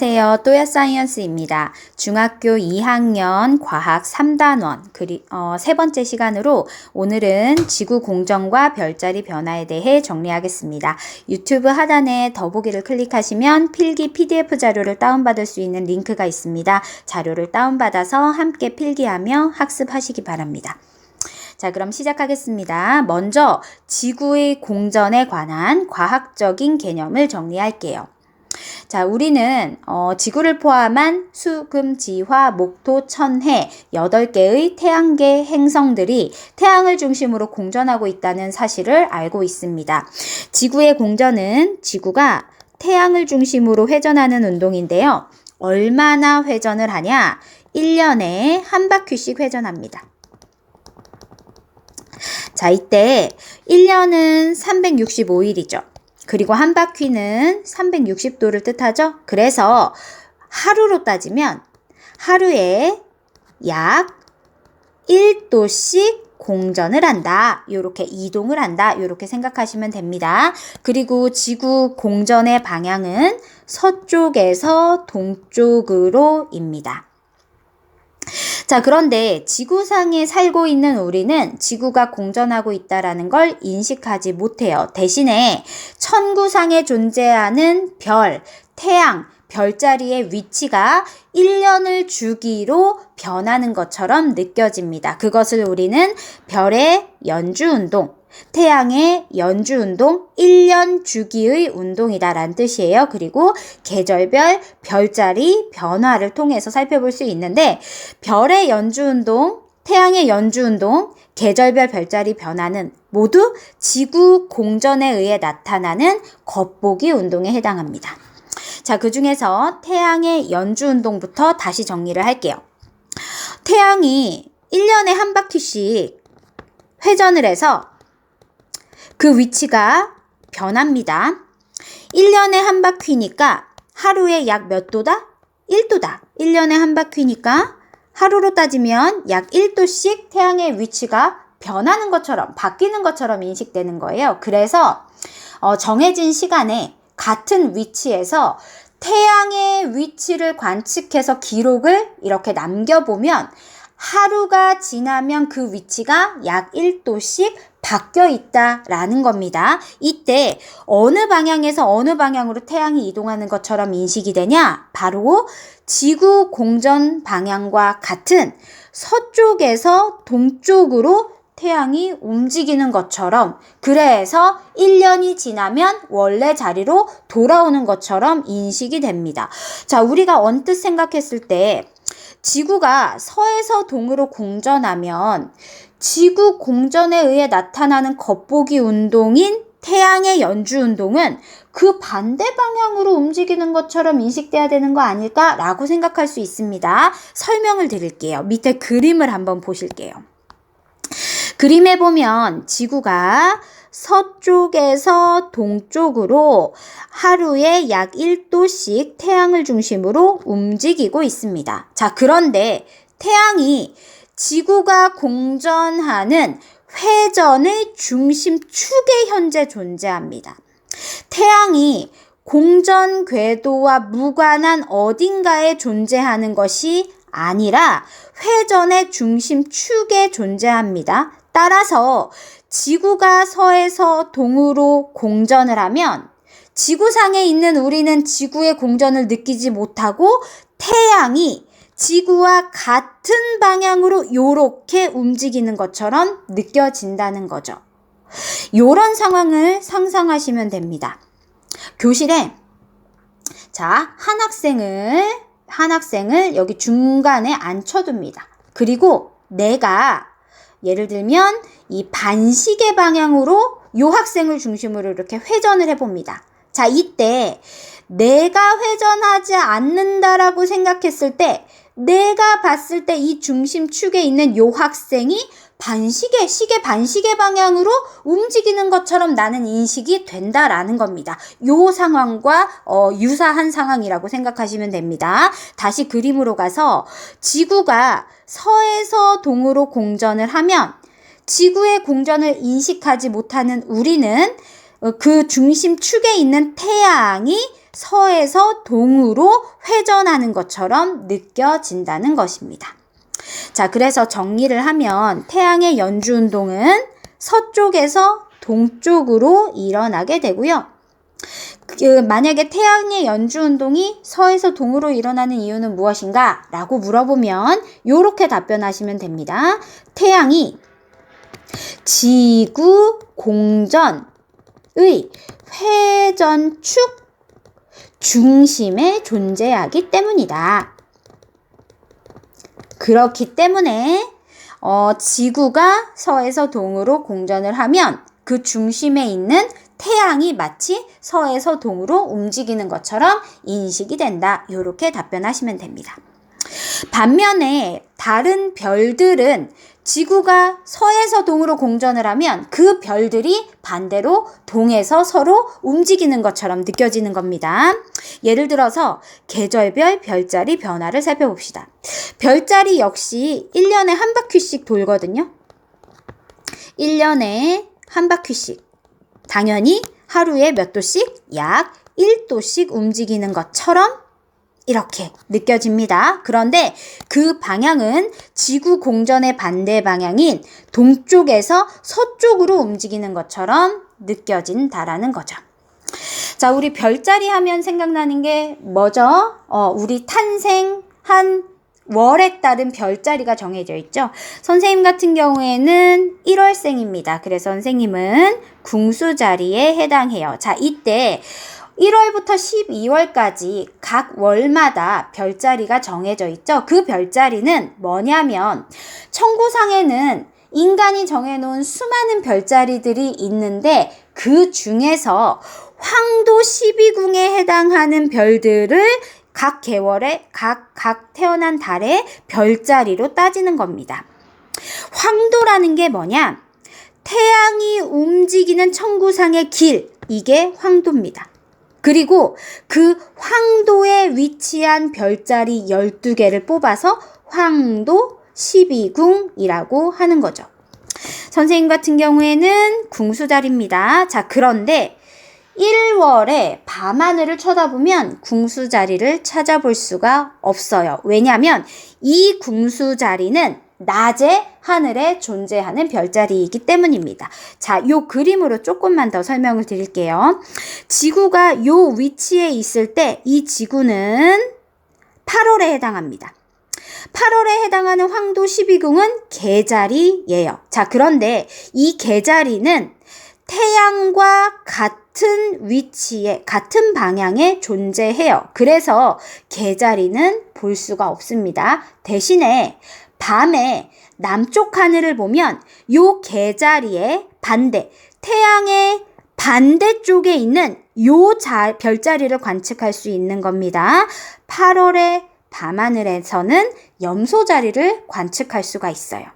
안녕하세요. 또야 사이언스입니다. 중학교 2학년 과학 3단원 그리, 어, 세 번째 시간으로 오늘은 지구 공전과 별자리 변화에 대해 정리하겠습니다. 유튜브 하단에 더보기를 클릭하시면 필기 PDF 자료를 다운받을 수 있는 링크가 있습니다. 자료를 다운받아서 함께 필기하며 학습하시기 바랍니다. 자, 그럼 시작하겠습니다. 먼저 지구의 공전에 관한 과학적인 개념을 정리할게요. 자, 우리는 어, 지구를 포함한 수, 금, 지, 화, 목토, 천, 해 8개의 태양계 행성들이 태양을 중심으로 공전하고 있다는 사실을 알고 있습니다. 지구의 공전은 지구가 태양을 중심으로 회전하는 운동인데요. 얼마나 회전을 하냐? 1년에 한 바퀴씩 회전합니다. 자, 이때 1년은 365일이죠. 그리고 한 바퀴는 360도를 뜻하죠. 그래서 하루로 따지면 하루에 약 1도씩 공전을 한다. 이렇게 이동을 한다. 이렇게 생각하시면 됩니다. 그리고 지구 공전의 방향은 서쪽에서 동쪽으로입니다. 자, 그런데 지구상에 살고 있는 우리는 지구가 공전하고 있다라는 걸 인식하지 못해요. 대신에 천구상에 존재하는 별, 태양, 별자리의 위치가 1년을 주기로 변하는 것처럼 느껴집니다. 그것을 우리는 별의 연주 운동, 태양의 연주 운동 1년 주기의 운동이다라는 뜻이에요. 그리고 계절별 별자리 변화를 통해서 살펴볼 수 있는데 별의 연주 운동, 태양의 연주 운동, 계절별 별자리 변화는 모두 지구 공전에 의해 나타나는 겉보기 운동에 해당합니다. 자, 그 중에서 태양의 연주 운동부터 다시 정리를 할게요. 태양이 1년에 한 바퀴씩 회전을 해서 그 위치가 변합니다. 1년에 한 바퀴니까 하루에 약 몇 도다? 1도다. 1년에 한 바퀴니까 하루로 따지면 약 1도씩 태양의 위치가 변하는 것처럼, 바뀌는 것처럼 인식되는 거예요. 그래서 어, 정해진 시간에 같은 위치에서 태양의 위치를 관측해서 기록을 이렇게 남겨보면 하루가 지나면 그 위치가 약 1도씩 바뀌어 있다라는 겁니다. 이때 어느 방향에서 어느 방향으로 태양이 이동하는 것처럼 인식이 되냐? 바로 지구 공전 방향과 같은 서쪽에서 동쪽으로 태양이 움직이는 것처럼 그래서 1년이 지나면 원래 자리로 돌아오는 것처럼 인식이 됩니다. 자, 우리가 언뜻 생각했을 때 지구가 서에서 동으로 공전하면 지구 공전에 의해 나타나는 겉보기 운동인 태양의 연주 운동은 그 반대 방향으로 움직이는 것처럼 인식돼야 되는 거 아닐까라고 생각할 수 있습니다. 설명을 드릴게요. 밑에 그림을 한번 보실게요. 그림에 보면 지구가 서쪽에서 동쪽으로 하루에 약 1도씩 태양을 중심으로 움직이고 있습니다. 자, 그런데 태양이 지구가 공전하는 회전의 중심 축에 현재 존재합니다. 태양이 공전 궤도와 무관한 어딘가에 존재하는 것이 아니라 회전의 중심 축에 존재합니다. 따라서 지구가 서에서 동으로 공전을 하면 지구상에 있는 우리는 지구의 공전을 느끼지 못하고 태양이 지구와 같은 방향으로 요렇게 움직이는 것처럼 느껴진다는 거죠. 요런 상황을 상상하시면 됩니다. 교실에 자, 한 학생을 한 학생을 여기 중간에 앉혀둡니다. 그리고 내가 예를 들면 이 반시계 방향으로 요 학생을 중심으로 이렇게 회전을 해봅니다. 자, 이때 내가 회전하지 않는다라고 생각했을 때 내가 봤을 때 이 중심축에 있는 요 학생이 반시계, 시계 반시계 방향으로 움직이는 것처럼 나는 인식이 된다라는 겁니다. 요 상황과 어, 유사한 상황이라고 생각하시면 됩니다. 다시 그림으로 가서 지구가 서에서 동으로 공전을 하면 지구의 공전을 인식하지 못하는 우리는 어, 그 중심 축에 있는 태양이 서에서 동으로 회전하는 것처럼 느껴진다는 것입니다. 자, 그래서 정리를 하면 태양의 연주 운동은 서쪽에서 동쪽으로 일어나게 되고요. 그 만약에 태양의 연주 운동이 서에서 동으로 일어나는 이유는 무엇인가? 라고 물어보면 이렇게 답변하시면 됩니다. 태양이 지구 공전의 회전축 중심에 존재하기 때문이다. 그렇기 때문에 어, 지구가 서에서 동으로 공전을 하면 그 중심에 있는 태양이 마치 서에서 동으로 움직이는 것처럼 인식이 된다. 이렇게 답변하시면 됩니다. 반면에 다른 별들은 지구가 서에서 동으로 공전을 하면 그 별들이 반대로 동에서 서로 움직이는 것처럼 느껴지는 겁니다. 예를 들어서 계절별 별자리 변화를 살펴봅시다. 별자리 역시 1년에 한 바퀴씩 돌거든요. 1년에 한 바퀴씩. 당연히 하루에 몇 도씩? 약 1도씩 움직이는 것처럼 이렇게 느껴집니다. 그런데 그 방향은 지구 공전의 반대 방향인 동쪽에서 서쪽으로 움직이는 것처럼 느껴진다라는 거죠. 자, 우리 별자리 하면 생각나는 게 뭐죠? 어, 우리 탄생한 월에 따른 별자리가 정해져 있죠. 선생님 같은 경우에는 1월생입니다. 그래서 선생님은 궁수 자리에 해당해요. 자, 이때 1월부터 12월까지 각 월마다 별자리가 정해져 있죠. 그 별자리는 뭐냐면 천구상에는 인간이 정해놓은 수많은 별자리들이 있는데 그 중에서 황도 12궁에 해당하는 별들을 각 개월에 각, 각 태어난 달의 별자리로 따지는 겁니다. 황도라는 게 뭐냐? 태양이 움직이는 천구상의 길, 이게 황도입니다. 그리고 그 황도에 위치한 별자리 12개를 뽑아서 황도 12궁이라고 하는 거죠. 선생님 같은 경우에는 궁수자리입니다. 자, 그런데 1월에 밤하늘을 쳐다보면 궁수자리를 찾아볼 수가 없어요. 왜냐하면 이 궁수자리는 낮에 하늘에 존재하는 별자리이기 때문입니다. 자, 요 그림으로 조금만 더 설명을 드릴게요. 지구가 요 위치에 있을 때 이 지구는 8월에 해당합니다. 8월에 해당하는 황도 12궁은 개자리예요. 자, 그런데 이 개자리는 태양과 같은 위치에, 같은 방향에 존재해요. 그래서 개자리는 볼 수가 없습니다. 대신에 밤에 남쪽 하늘을 보면 요 개자리의 반대, 태양의 반대쪽에 있는 요 자, 별자리를 관측할 수 있는 겁니다. 8월의 밤하늘에서는 염소 자리를 관측할 수가 있어요.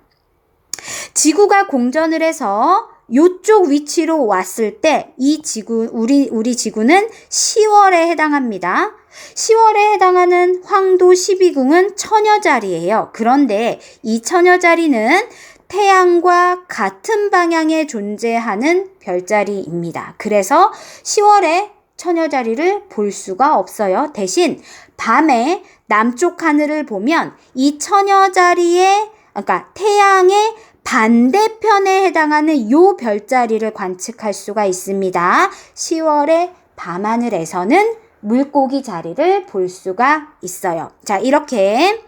지구가 공전을 해서 요쪽 위치로 왔을 때 이 지구 우리 우리 지구는 10월에 해당합니다. 10월에 해당하는 황도 12궁은 처녀자리예요. 그런데 이 처녀자리는 태양과 같은 방향에 존재하는 별자리입니다. 그래서 10월에 처녀자리를 볼 수가 없어요. 대신 밤에 남쪽 하늘을 보면 이 처녀자리에 그러니까 태양의 반대편에 해당하는 요 별자리를 관측할 수가 있습니다. 10월의 밤하늘에서는 물고기 자리를 볼 수가 있어요. 자, 이렇게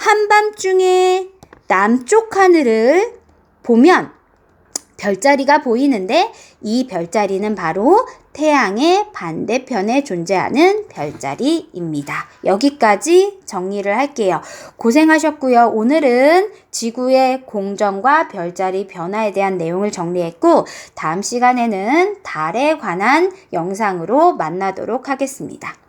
한밤중에 남쪽 하늘을 보면 별자리가 보이는데 이 별자리는 바로 태양의 반대편에 존재하는 별자리입니다. 여기까지 정리를 할게요. 고생하셨고요. 오늘은 지구의 공전과 별자리 변화에 대한 내용을 정리했고 다음 시간에는 달에 관한 영상으로 만나도록 하겠습니다.